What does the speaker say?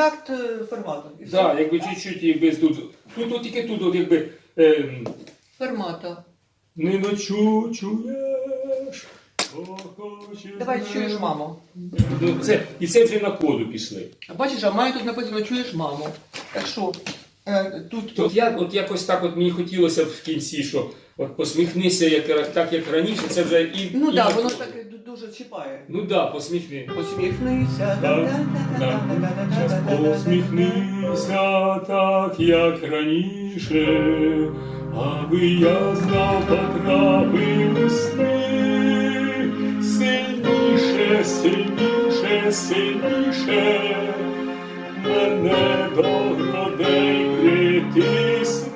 такт е, формату. І все. Да, якби чуть-чуть, якби тут. Тут от тільки тут, от якби. ем, Формату. не ночу чуєш. Давай мене. чуєш маму. Ну, Це, і це вже на коду пішли. А Бачиш, а мене тут написано чуєш маму. Так що, е, тут, От я от якось так от мені хотілося в кінці, що от посміхнися, як, так як раніше, це вже і. ну і так, на воно коду. так ду- дуже чіпає. Ну да, посміхни. Посміхнися. Так, так. Щас посміхнися так, як раніше, аби я знав потрапив у сни. Сильніше, сильніше, сильніше, мене до грудей притисни.